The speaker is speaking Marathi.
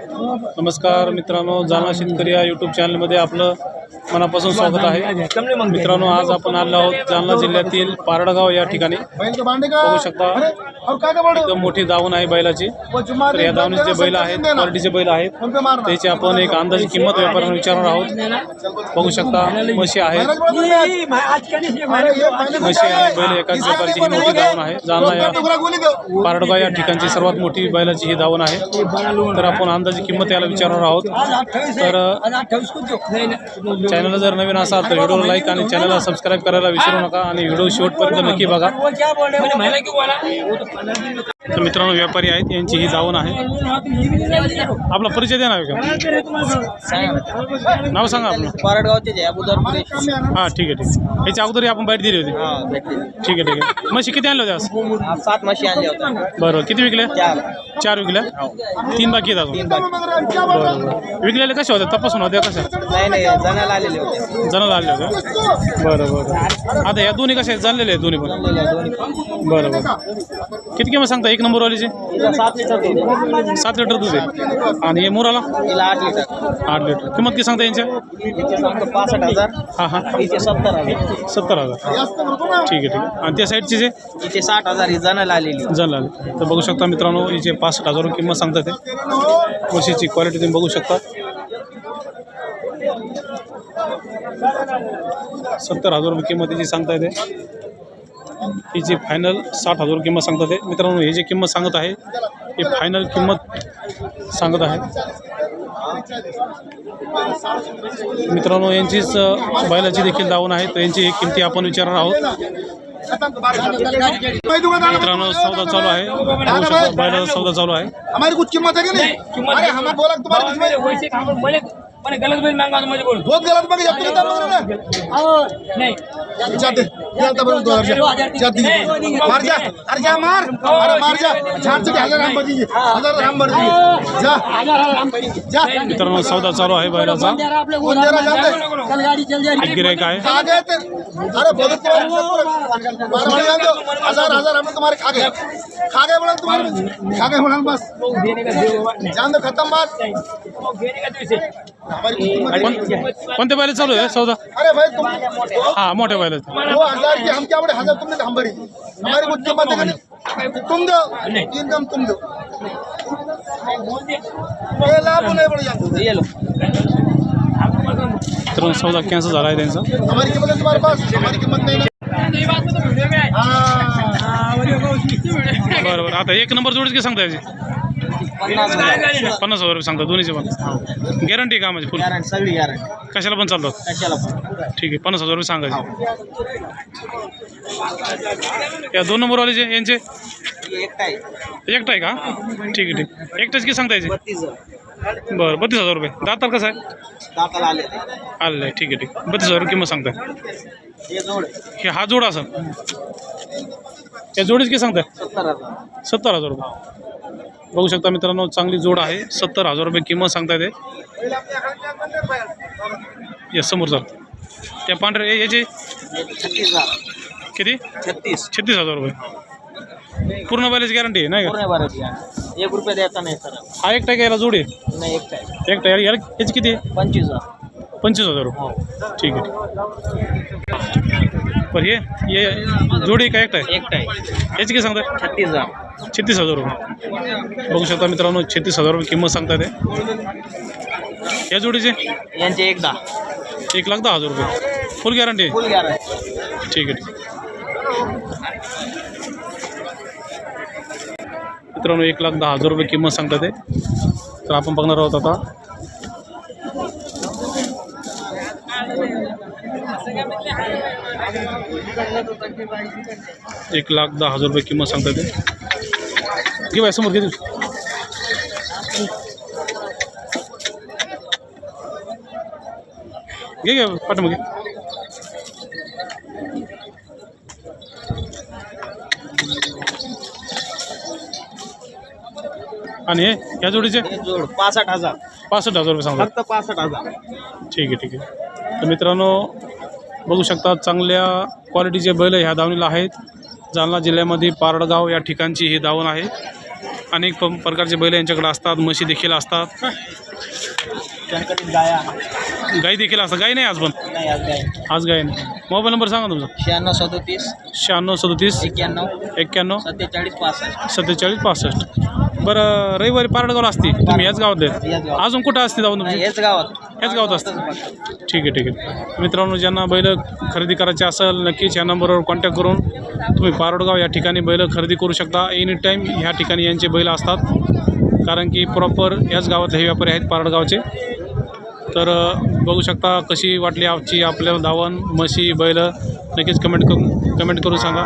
नमस्कार मित्रांनो जालना शेतकरी या यूट्यूब चॅनलमध्ये आपलं मनापासून स्वागत आहे. मित्रांनो आज आपण आलो आहोत जालना जिल्ह्यातील पारडगाव या ठिकाणी. बघू शकता एकदम मोठी दावण आहे बैलाची. तर या दावणीचे जे बैल आहेत क्वालिटीचे बैल आहेत. त्याची आपण एक अंदाजी किंमत व्यापाऱ्यांना विचारणार आहोत. बघू शकता म्हशी आहेत. म्हशी आणि बैल एकाच प्रकारची ही मोठी दावण आहे. जालना या पारडगाव या ठिकाणची सर्वात मोठी बैलाची ही दावण आहे. तर आपण अंदाजी किंमत याला विचारणार आहोत. तर चॅनलला जर नवीन असाल तर व्हिडिओला लाईक आणि चॅनलला सबस्क्राईब करायला विसरू नका आणि व्हिडिओ शेवटपर्यंत नक्की बघा. 我男朋友 तर मित्रांनो व्यापारी आहेत यांची ही दावण आहे. आपला परिचय द्या ना का नाव सांगा आपलं. पारडगावचे हां ठीक आहे ठीक आहे. याच्या अगोदर आपण बाईट दिली होती. हा ठीक आहे ठीक आहे. म्हशी किती आणल्या होत्या सात म्हशी आणल्या होत्या. बरं किती विकल्या? चार. विकल्या? तीन बाकी आहेत तीन अजून बाकी. बरं. विकलेल्या कशा होत्या? तपासून होत्या कशा? जणाला आलेले होते जणाला बरं बरं. आता या दोन्ही कशा आहेत? चाललेले आहेत दोन्ही पण. बरं बरं. किती किंमत सांगता? एक नंबरवालीचे सात लिटर दूध. सात लिटर दूध आहे. आणि हे मुराला? तिला आठ लिटर. आठ लिटर. किंमत किती सांगता यांच्या? तिचे सांगतो पासष्ट हजार. हां हां. तिचे सत्तर हजार. सत्तर हजार. ठीक आहे ठीक आहे. आणि त्या साईडचे जे? तिचे साठ हजार ही जणाला आलेली. आले तर बघू शकता मित्रांनो हिचे पासष्ट हजार किंमत सांगतात ते. म्हशीची क्वालिटी तुम्ही बघू शकता. सत्तर हजार रुपये किंमत हिची सांगता येते हिची फायनल साठ हजार किंमत सांगतात ते. मित्रांनो ही जी किंमत सांगत आहे ही फायनल किंमत सांगत आहे. मित्रांनो यांचीच बैलाची देखील दावण आहे तर यांची किमती आपण विचारणार आहोत. मित्रांनो सौदा चालू आहे. बैलाचा सौदा चालू आहे. हमारी कुछ कीमत है कि नहीं? अरे हमारे बोला कि तुम्हारी कुछ में वैसे काम मैंने गलत बिल मांगा तो मुझे बोल बहुत गलत बात है तुम तो बोल नहीं जाते जाते बोल दो हज़ार जाती मार जा अरे जा मार अरे मार जा झाड़ से हज़ार हम बदीजिए हज़ार हम भर दीजिए जा जा मित्रांनो सौदा चालू आहे बैलाचा रहा जाते कल गाड़ी चल एक गिरायक आहे खा गए थे अरे बहुत जान दो हज़ार हज़ार हमने तुम्हारे खा गए खा गए बोला तुम्हारे खा गए बोला बस जान दो खत्म बात देने का तो इसे हमारी कुछ कीमत है कि नहीं? कोण कोणत्या बैला चालू आहे? सौदा अरे भाई तुम हा मोठ्या बैलाचा दो हजार की हम क्या बड़े हजार तुमने तो हम भरी। हमारी कुछ कीमत है कि नहीं? तुम दो। इनकम तुम दो। ये लाभ नहीं पड़ जाता। ये लो। मित्रांनो सौदा कॅन्सल झाला आहे त्यांचा. हमारी कीमत है तुम्हारे पास? हमारी कीमत नहीं ना। हाँ। बरं बरं. आता एक नंबर जोडीच की सांगता याची? पन्नास हज़ार पन्नास हज़ार रुपये सांगता दोन्हीचे पण. गॅरंटी का माझी फुल गॅरंटी सगळी गॅरंटी कशाला पण चालतात? कशाला पण. ठीक आहे पन्नास हज़ार रुपये सांगायचे. या दोन नंबरवालेचे यांचे? ही एकटा आहे का? ठीक आहे ठीक एकटाच की सांगता याचे? बत्तीस हज़ार. बरं बत्तीस हज़ार रुपये. दातार कसं आहे? दाताला आले आलेलं आहे ठीक आहे ठीक बत्तीस हज़ार रुपये किंमत सांगताय. हे हा जोड असेल. या जोडीच की सांगताय? सत्तर हज़ार. सत्तर हज़ार रुपये. बघू शकता मित्रांनो चांगली जोड आहे. सत्तर हजार रुपये किंमत सांगता येते. या समोर चाल त्या पांढरे याचे किती? छत्तीस. छत्तीस हजार रुपये. पूर्ण बैलाची गॅरंटी आहे नाही का? एक रुपये द्यायचा नाही सर. हा एकटा याला जोड आहे? नाही एकटा एकटा याला याची किती पंचवीस हजार. पंचवीस हजार रुपये. हो. ठीक आहे. बरं हे जोडी का एकटा आहे? एकटा आहे. याची किती सांगताय छत्तीस हजार. छत्तीस हजार रुपये. बघू शकता मित्रांनो छत्तीस हजार रुपये किंमत सांगतात ते या जोडीचे? यांचे एकदा एक लाख दहा हजार रुपये. फुल गॅरंटी फुल गॅरंटी ठीक आहे मित्रांनो एक लाख दहा हजार रुपये किंमत सांगतात ते तर आपण बघणार आहोत आता. एक लाख दहा हजार रुपये किंमत सांगतात ते घे बाय समोर घे तू. घे घे पाठमग घे. आणि हे या जोडीचे? जोड पासष्ट हजार. पासष्ट हजार रुपये सांगतात फक्त पासष्ट हजार. ठीक आहे ठीक आहे. तर मित्रांनो बघू शकता चांगल्या क्वालिटीचे बैल ह्या दावणीला आहेत. जालना जिल्ह्यामध्ये पारडगाव या ठिकाणची ही दावण आहे. अनेक प प्रकारचे बैल यांच्याकडे असतात म्हशी देखील असतात. गाया गाई देखील असतात. गाई नाही आज पण? नाही आज गाय आज गाय नाही. मोबाईल नंबर सांगा तुमचा. शहाण्णव सदोतीस. शहाण्णव सदतीस. एक्क्याण्णव. एक्क्याण्णव. सत्तेचाळीस पासष्ट. सत्तेचाळीस पासष्ट. बरं रविवारी पारडगावला असते. तुम्ही याच गावात याच आहे गावात. अजून कुठं असते जाऊन तुमची? हेच गावात. याच गावात असते. ठीक आहे ठीक आहे. मित्रांनो ज्यांना बैल खरेदी करायचे असेल नक्कीच ह्या नंबरवर कॉन्टॅक्ट करून तुम्ही पारोडगाव या ठिकाणी बैल खरेदी करू शकता. एनी टाईम ह्या ठिकाणी यांचे बैल असतात. कारण की प्रॉपर याच गावातले हे व्यापारी आहेत पारडगावचे. तर अ, बघू शकता कशी वाटली आजची आपल्या धावण म्हशी बैल. नक्कीच कमेंट करून कमेंट करून सांगा.